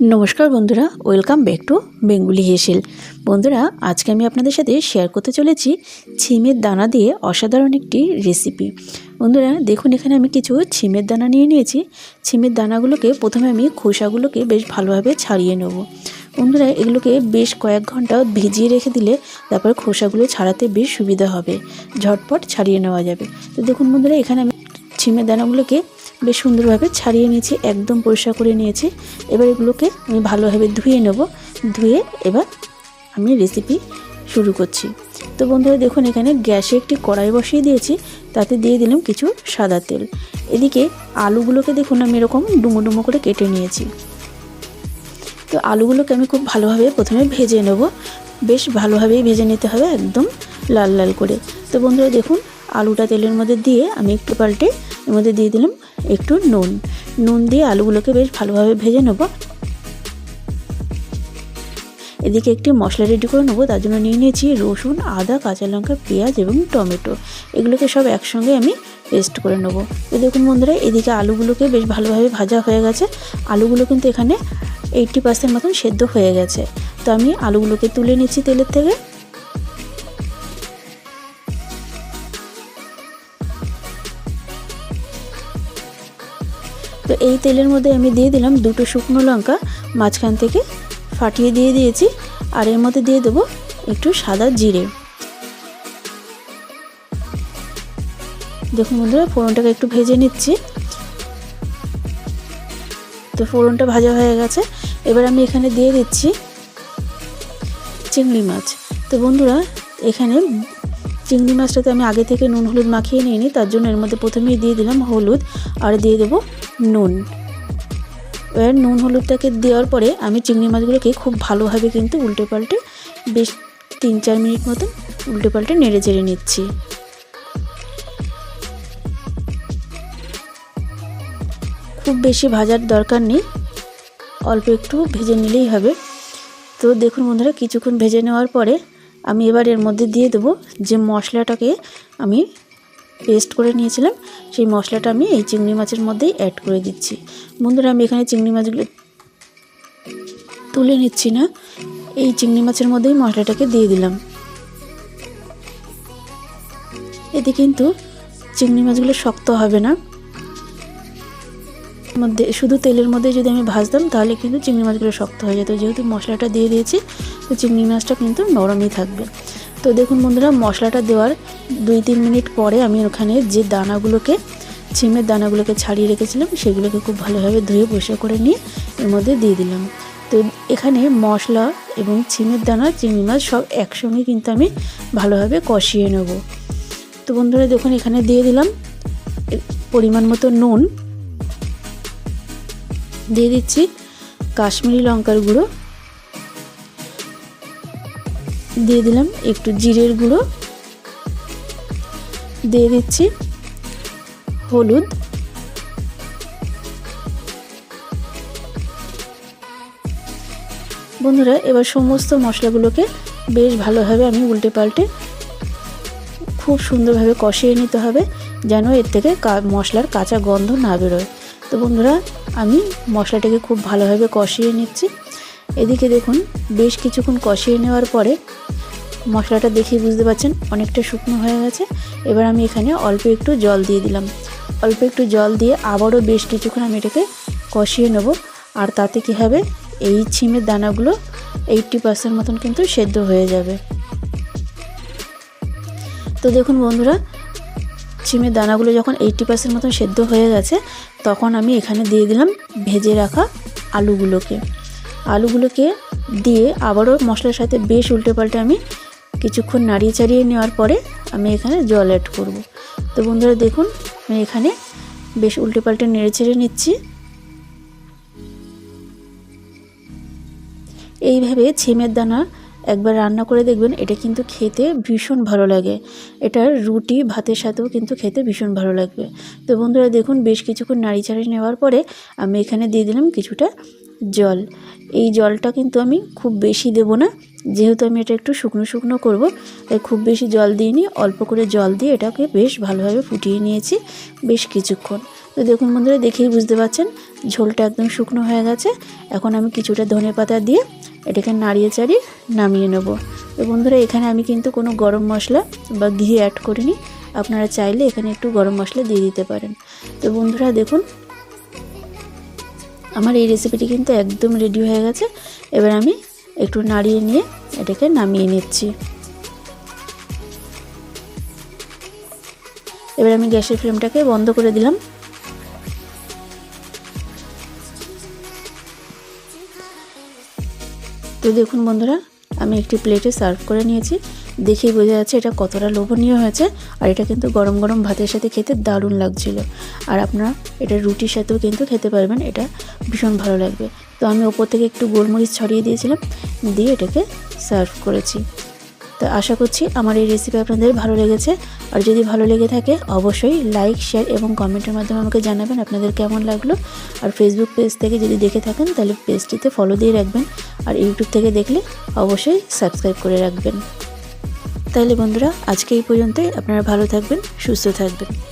নমস্কার বন্ধুরা, welcome back to Bengali হেসেল। বন্ধুরা, আজকে আমি আপনাদের সাথে শেয়ার করতে চলেছি ছিমের দানা দিয়ে অসাধারণ একটি রেসিপি বন্ধুরা, দেখুন এখানে আমি কিছু ছিমের দানা নিয়ে নিয়েছি। ছিমের দানাগুলোকে প্রথমে আমি খোসাগুলোকে বেশ ভালোভাবে ছাড়িয়ে নেব। বন্ধুরা, এগুলোকে বেশ কয়েক ঘণ্টা ভিজিয়ে রেখে দিলে তারপর খোসাগুলো ছাড়াতে বেশ সুবিধা হবে। ঝটপট ছাড়িয়ে নেওয়া যাবে। তো দেখুন বন্ধুরা, এখানে আমি ছিমের দানাগুলোকে বেশ সুন্দরভাবে ছাড়িয়ে নিয়েছি, একদম পরিষ্কার করে নিয়েছি। এবার এগুলোকে আমি ভালোভাবে ধুয়ে নেব। ধুয়ে এবার আমি রেসিপি শুরু করছি। তো বন্ধুরা, দেখুন, এখানে গ্যাসে একটি কড়াই বসিয়ে দিয়েছি, তাতে দিয়ে দিলাম কিছু সাদা তেল। এদিকে আলুগুলোকে দেখুন, আমি এরকম ডুমো ডুমো করে কেটে নিয়েছি। তো আলুগুলোকে আমি খুব ভালোভাবে প্রথমে ভেজে নেব। বেশ ভালোভাবেই ভেজে নিতে হবে, একদম লাল লাল করে। তো বন্ধুরা দেখুন, আলুটা তেলের মধ্যে দিয়ে আমি একটু পাল্টে এর মধ্যে দিয়ে দিলাম একটু নুন। নুন দিয়ে আলুগুলোকে বেশ ভালোভাবে ভেজে নেব। এদিকে একটি মশলা রেডি করে নেব, তার জন্য নিয়ে নিয়েছি রসুন, আদা, কাঁচা লঙ্কা, পেঁয়াজ এবং টমেটো। এগুলোকে সব একসঙ্গে আমি পেস্ট করে নেব। তো দেখুন বন্ধুরা, এদিকে আলুগুলোকে বেশ ভালোভাবে ভাজা হয়ে গেছে। আলুগুলো কিন্তু এখানে এইটটি পার্সেন্ট মতন সেদ্ধ হয়ে গেছে। তো আমি আলুগুলোকে তুলে নিচ্ছি তেলের থেকে। তো এই তেলের মধ্যে আমি দিয়ে দিলাম দুটো শুকনো লঙ্কা, মাঝখান থেকে ফাটিয়ে দিয়ে দিয়েছি, আর এর মধ্যে দিয়ে দেবো একটু সাদা জিরে। দেখুন বন্ধুরা, ফোড়নটাকে একটু ভেজে নিচ্ছি। তো ফোড়নটা ভাজা হয়ে গেছে। এবার আমি এখানে দিয়ে দিচ্ছি চিংড়ি মাছ। তো বন্ধুরা, এখানে চিংড়ি মাছটাতে আমি আগে থেকে নুন, হলুদ মাখিয়ে নিইনি, তার জন্য এর মধ্যে প্রথমেই দিয়ে দিলাম হলুদ আর দিয়ে দেবো নুন। এবার নুন, হলুদটাকে দেওয়ার পরে আমি চিংড়ি মাছগুলোকে খুব ভালোভাবে কিন্তু উল্টে পাল্টে বেশ তিন, চার মিনিট মতন উল্টে পাল্টে নেড়ে চেড়ে নিচ্ছি। খুব বেশি ভাজার দরকার নেই, অল্প একটু ভেজে নিলেই হবে। তো দেখুন বন্ধুরা, কিছুক্ষণ ভেজে নেওয়ার পরে আমি এবার এর মধ্যে দিয়ে দেবো যে মশলাটাকে আমি পেস্ট করে নিয়েছিলাম, সেই মশলাটা আমি এই চিংড়ি মাছের মধ্যেই অ্যাড করে দিচ্ছি। বন্ধুরা, আমি এখানে চিংড়ি মাছগুলো তুলে নিচ্ছি না, এই চিংড়ি মাছের মধ্যেই মশলাটাকে দিয়ে দিলাম। এতে কিন্তু চিংড়ি মাছগুলো শক্ত হবে না। মধ্যে, শুধু তেলের মধ্যে যদি আমি ভাজতাম, তাহলে কিন্তু চিংড়ি মাছগুলো শক্ত হয়ে যেত। যেহেতু মশলাটা দিয়ে দিয়েছি, তো চিংড়ি মাছটা কিন্তু নরমই থাকবে। তো দেখুন বন্ধুরা, মশলাটা দেওয়ার দুই তিন মিনিট পরে আমি ওখানে যে দানাগুলোকে, ছিমের দানাগুলোকে ছাড়িয়ে রেখেছিলাম, সেগুলোকে খুব ভালোভাবে ধুয়ে পরিষ্কার করে নিয়ে এর মধ্যে দিয়ে দিলাম। তো এখানে মশলা এবং ছিমের দানা, চিংড়ি মাছ সব একসঙ্গে কিন্তু আমি ভালোভাবে কষিয়ে নেব। তো বন্ধুরা, দেখুন এখানে দিয়ে দিলাম পরিমাণ মতো নুন। দিয়ে দিচ্ছি কাশ্মীরি লঙ্কার গুঁড়ো। দিয়ে দিলাম একটু জিরের গুঁড়ো। দিয়ে দিচ্ছি হলুদ। বন্ধুরা, এবার সমস্ত মশলাগুলোকে বেশ ভালোভাবে আমি উল্টে পাল্টে খুব সুন্দরভাবে কষিয়ে নিতে হবে, যেন এর থেকে মশলার কাঁচা গন্ধ না বেরোয়। তো বন্ধুরা, আমি মশলাটাকে খুব ভালোভাবে কষিয়ে নিচ্ছি। এদিকে দেখুন, বেশ কিছুক্ষণ কষিয়ে নেওয়ার পরে মশলাটা দেখে বুঝতে পারছেন, অনেকটা শুকনো হয়ে গেছে। এবার আমি এখানে অল্প একটু জল দিয়ে দিলাম। অল্প একটু জল দিয়ে আবারও বেশ কিছুক্ষণ আমি এটাকে কষিয়ে নেব। আর তাতে কী হবে, এই ছিমের দানাগুলো এইটটি পার্সেন্ট মতন কিন্তু সেদ্ধ হয়ে যাবে। তো দেখুন বন্ধুরা চিমের দানাগুলো যখন এইটটি পার্সেন্ট মতন সেদ্ধ হয়ে গেছে, তখন আমি এখানে দিয়ে দিলাম ভেজে রাখা আলুগুলোকে। আলুগুলোকে দিয়ে আবারও মশলার সাথে বেশ উল্টে পাল্টে আমি কিছুক্ষণ নাড়িয়ে চাড়িয়ে নেওয়ার পরে আমি এখানে জল অ্যাড করব। তো বন্ধুরা দেখুন, আমি এখানে বেশ উল্টে পাল্টে নেড়ে ছেড়ে নিচ্ছি। এইভাবে ছিমের দানা একবার রান্না করে দেখবেন, এটা কিন্তু খেতে ভীষণ ভালো লাগে। এটা রুটি, ভাতের সাথেও কিন্তু খেতে ভীষণ ভালো লাগবে। তো বন্ধুরা দেখুন, বেশ কিছুক্ষণ নাড়ি চাড়ি নেওয়ার পরে আমি এখানে দিয়ে দিলাম কিছুটা জল। এই জলটা কিন্তু আমি খুব বেশি দেব না, যেহেতু আমি এটা একটু শুকনো শুকনো করব, তাই খুব বেশি জল দিইনি, অল্প করে জল দিয়ে এটাকে বেশ ভালোভাবে ফুটিয়ে নিয়েছি বেশ কিছুক্ষণ। তো দেখুন বন্ধুরা, দেখেই বুঝতে পারছেন, ঝোলটা একদম শুকনো হয়ে গেছে। এখন আমি কিছুটা ধনে পাতা দিয়ে এটাকে নাড়িয়ে চাড়িয়ে নামিয়ে নেব। তো বন্ধুরা, এখানে আমি কিন্তু কোনো গরম মশলা বা ঘি অ্যাড করিনি। আপনারা চাইলে এখানে একটু গরম মশলা দিয়ে দিতে পারেন। তো বন্ধুরা, দেখুন, আমার এই রেসিপিটি কিন্তু একদম রেডি হয়ে গেছে। এবার আমি একটু নাড়িয়ে নিয়ে এটাকে নামিয়ে নিচ্ছি। এবার আমি গ্যাসের ফ্লেমটাকে বন্ধ করে দিলাম। তো দেখুন বন্ধুরা, আমি একটি প্লেটে সার্ভ করে নিয়েছি। দেখেই বোঝা যাচ্ছে এটা কতটা লোভনীয় হয়েছে আর এটা কিন্তু গরম গরম ভাতের সাথে খেতে দারুণ লাগছিল। আর আপনারা এটা রুটির সাথেও কিন্তু খেতে পারবেন, এটা ভীষণ ভালো লাগবে। তো আমি ওপর থেকে একটু গোলমরিচ ছড়িয়ে দিয়েছিলাম, দিয়ে এটাকে সার্ভ করেছি। তো আশা করছি আমার এই রেসিপি আপনাদের ভালো লেগেছে। আর যদি ভালো লেগে থাকে, অবশ্যই লাইক শেয়ার এবং কমেন্টের মাধ্যমে আমাকে জানাবেন আপনাদের কেমন লাগল। আর ফেসবুক পেজ থেকে যদি দেখে থাকেন, তাহলে পেজটিতে ফলো দিয়ে রাখবেন। আর ইউটিউব থেকে দেখলে অবশ্যই সাবস্ক্রাইব করে রাখবেন। তাহলে বন্ধুরা, আজকে এই পর্যন্তই। আপনারা ভালো থাকবেন, সুস্থ থাকবেন।